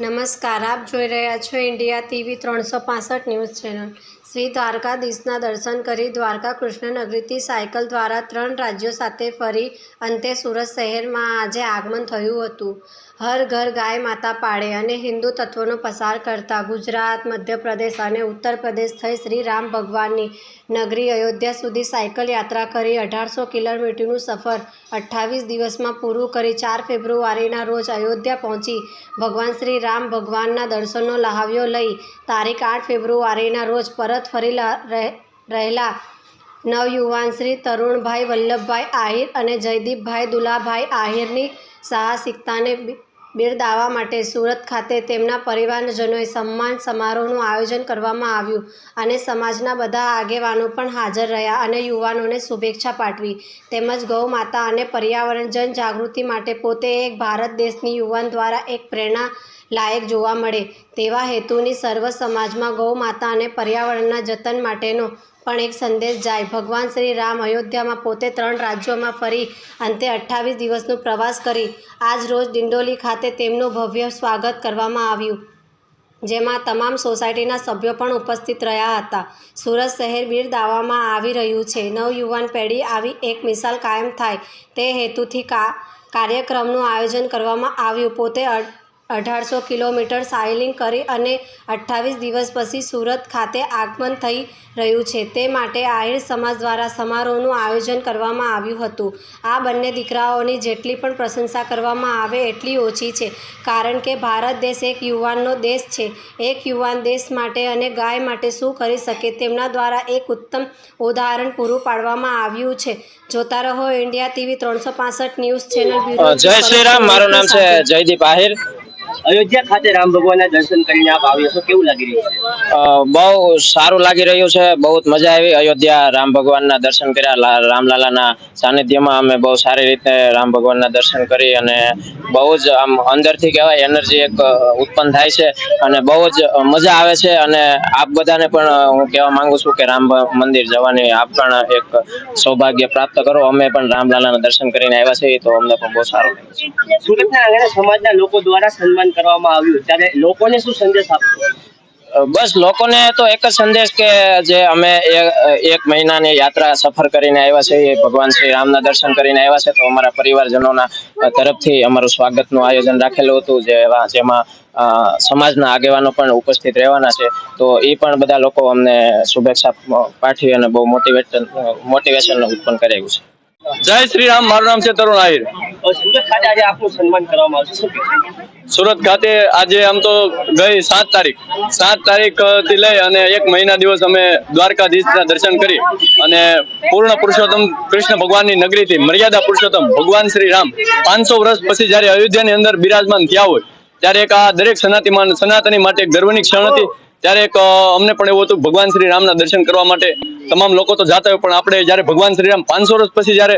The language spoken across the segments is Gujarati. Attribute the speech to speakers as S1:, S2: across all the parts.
S1: નમસ્કાર, આપ જોઈ રહ્યા છો ઇન્ડિયા ટીવી ત્રણસો પાસઠ ન્યૂઝ ચેનલ. શ્રી દ્વારકાધીશના દર્શન કરી દ્વારકા કૃષ્ણનગરીથી સાયકલ દ્વારા ત્રણ રાજ્યો સાથે ફરી અંતે સુરત શહેરમાં આજે આગમન થયું હતું. હર ઘર ગાય માતા પાડે અને હિન્દુ તત્વોનો પસાર કરતા ગુજરાત, મધ્યપ્રદેશ અને ઉત્તર પ્રદેશ થઈ શ્રી રામ ભગવાનની નગરી અયોધ્યા સુધી સાયકલ યાત્રા કરી અઢારસો કિલોમીટરનું સફર અઠ્ઠાવીસ દિવસમાં પૂરું કરી ચાર ફેબ્રુઆરીના રોજ અયોધ્યા પહોંચી ભગવાન શ્રી ભગવાનના દર્શનનો લહાવ્યો લઈ તારીખ આઠ ફેબ્રુઆરીના રોજ પરત ફરી રહેલા નવયુવાન શ્રી તરુણભાઈ વલ્લભભાઈ આહિર અને જયદીપભાઈ દુલાભાઈ આહિરની સાહસિકતાને બિરદાવવા માટે સુરત ખાતે તેમના પરિવારજનોએ સન્માન સમારોહનું આયોજન કરવામાં આવ્યું અને સમાજના બધા આગેવાનો પણ હાજર રહ્યા અને યુવાનોને શુભેચ્છા પાઠવી. તેમજ ગૌ માતા અને પર્યાવરણ જનજાગૃતિ માટે પોતે એક ભારત દેશની યુવાન દ્વારા એક પ્રેરણા લાયક જોવા મળે તેવા હેતુની સર્વ સમાજમાં ગૌ માતા અને પર્યાવરણના જતન માટેનો પણ એક સંદેશ જાય. ભગવાન શ્રી રામ અયોધ્યામાં પોતે ત્રણ રાજ્યોમાં ફરી અંતે અઠ્ઠાવીસ દિવસનો પ્રવાસ કરી આજ રોજ ડિંડોલી ખાતે તેમનું ભવ્ય સ્વાગત કરવામાં આવ્યું. જેમાં તમામ સોસાયટીના સભ્યો પણ ઉપસ્થિત રહ્યા હતા. સુરત શહેર બિરદાવવામાં આવી રહ્યું છે. નવયુવાન પેઢી આવી એક મિસાલ કાયમ થાય તે હેતુથી કા, કાર્યક્રમનું આયોજન કરવામાં આવ્યું. પોતે અઢારસો કિલોમીટર સાયલિંગ કરી અને અઠ્ઠાવીસ દિવસ પછી સુરત ખાતે આગમન થઈ રહ્યું છે. તે માટે આહિર સમાજ દ્વારા સમારોહનું આયોજન કરવામાં આવ્યું હતું. આ બંને દીકરાઓની જેટલી પણ પ્રશંસા કરવામાં આવે એટલી ઓછી છે કારણ કે ભારત દેશ એક યુવાનનો દેશ છે. એક યુવાન દેશ માટે અને ગાય માટે શું કરી શકે તેમના દ્વારા એક ઉત્તમ ઉદાહરણ પૂરું પાડવામાં આવ્યું છે. જોતા રહો ઇન્ડિયા ટીવી ત્રણસો પાસઠ ન્યૂઝ ચેનલ
S2: જય શ્રી રામ. મારું નામ છે જયદીપ આહિર.
S3: અયોધ્યા ખાતે રામ ભગવાનના દર્શન કરીને આપ આવ્યો છો કેવું લાગી રહ્યું છે?
S2: બહુ સારું લાગી રહ્યું છે બહુ મજા આવી. અયોધ્યા રામ ભગવાનના દર્શન કર્યા. રામલાલાના સાનિધ્યમાં અમે બહુ સારી રીતે રામ ભગવાનના દર્શન કરી અને બહુ જ આમ અંદરથી કહેવાય એનર્જી એક ઉત્પન્ન થાય છે અને બહુ જ મજા આવે છે અને આપ બધાને પણ હું કહેવા માંગુ છું કે રામ મંદિર જવાની આપ પણ એક સૌભાગ્ય પ્રાપ્ત કરો. અમે પણ રામલાલાના દર્શન કરીને આવ્યા છીએ તો અમને પણ બહુ સારું લાગે છે.
S3: સુરતના સમાજના લોકો દ્વારા સન્માન કરવામાં આવ્યું ત્યારે લોકોને શું સંદેશ આપશો?
S2: બસ લોકોને તો એક જ સંદેશ કે જે અમે એક મહિનાની યાત્રા સફર કરીને આવ્યા છે એ ભગવાન શ્રી રામના દર્શન કરીને આવ્યા છે. તો અમારા પરિવારજનોના તરફથી અમારું સ્વાગતનું આયોજન રાખેલું હતું જે જેમાં સમાજના આગેવાનો પણ ઉપસ્થિત રહેવાના છે. તો એ પણ બધા લોકો અમને શુભેચ્છા પાઠવી અને બહુ મોટિવેશન મોટિવેશન ઉત્પન્ન કરાવ્યું છે.
S4: જય શ્રી રામ મારું નામ છે તરુણ આહિર.
S3: સુરત ખાતે આજે
S4: આમ તો ગઈ સાત તારીખ. સાત તારીખથી લઈ અને એક મહિના દિવસ અમે દ્વારકાધીશના દર્શન કરી અને પૂર્ણ પુરુષોત્તમ કૃષ્ણ ભગવાનની નગરીથી, મર્યાદા પુરુષોત્તમ ભગવાન શ્રી રામ, પાંચસો વર્ષ પછી જ્યારે અયોધ્યાની અંદર બિરાજમાન થયા હોય, ત્યારે એક આ દરેક સનાતીમાન, સનાતની માટે ગર્વની ક્ષણ હતી. ત્યારે એક અમને પણ એવું હતું ભગવાન શ્રી રામના દર્શન કરવા માટે તમામ લોકો તો જાતા હોય, પણ આપણે જ્યારે ભગવાન શ્રી રામ પાંચસો વર્ષ પછી જ્યારે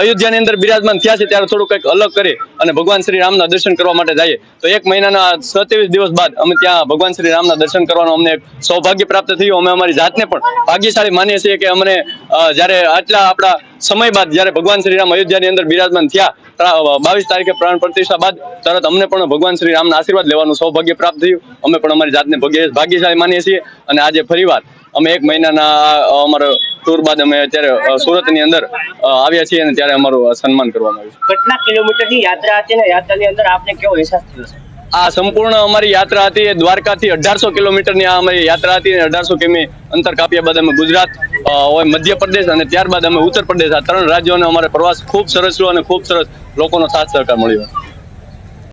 S4: અયોધ્યાની અંદર બિરાજમાન થયા છે, ત્યારે થોડું કંઈક અલગ કરી અને ભગવાન શ્રી રામના દર્શન કરવા માટે જઈએ. તો એક મહિનાના સત્યાવીસ દિવસ બાદ અમે ત્યાં ભગવાન શ્રી રામના દર્શન કરવાનું અમને સૌભાગ્ય પ્રાપ્ત થયું. અમે અમારી જાતને પણ ભાગ્યશાળી માનીએ છીએ કે અમને જ્યારે આટલા આપણા સમય બાદ જ્યારે ભગવાન શ્રી રામ અયોધ્યાની અંદર બિરાજમાન થયા બાવીસ તારીખે પ્રાણ પ્રતિષ્ઠા બાદ તરત અમને પણ ભગવાન શ્રી રામના આશીર્વાદ લેવાનું સૌભાગ્ય પ્રાપ્ત થયું. અમે પણ અમારી જાતને ભાગ્ય- ભાગ્યશાળી માનીએ છીએ અને આજે ફરીવાર અમે એક મહિનાના અમારો ટૂર બાદ અમે અત્યારે સુરતની અંદર આવ્યા છીએ અને ત્યારે અમારું સન્માન કરવામાં આવ્યું
S3: કેટલા કિલોમીટરની યાત્રા હતી ને યાત્રાની અંદર આપને કેવો અહેસાસ થયો છે?
S4: આ સંપૂર્ણ અમારી યાત્રા હતી એ દ્વારકાથી અઢારસો કિલોમીટરની આ અમારી યાત્રા હતી અને અઢારસો કિમી અંતર કાપ્યા બાદ અમે ગુજરાત હોય હોય મધ્યપ્રદેશ અને ત્યારબાદ અમે ઉત્તર પ્રદેશ આ ત્રણ રાજ્યોનો અમારો પ્રવાસ ખૂબ સરસ રહ્યો અને ખૂબ સરસ લોકોનો સાથ સહકાર મળ્યો.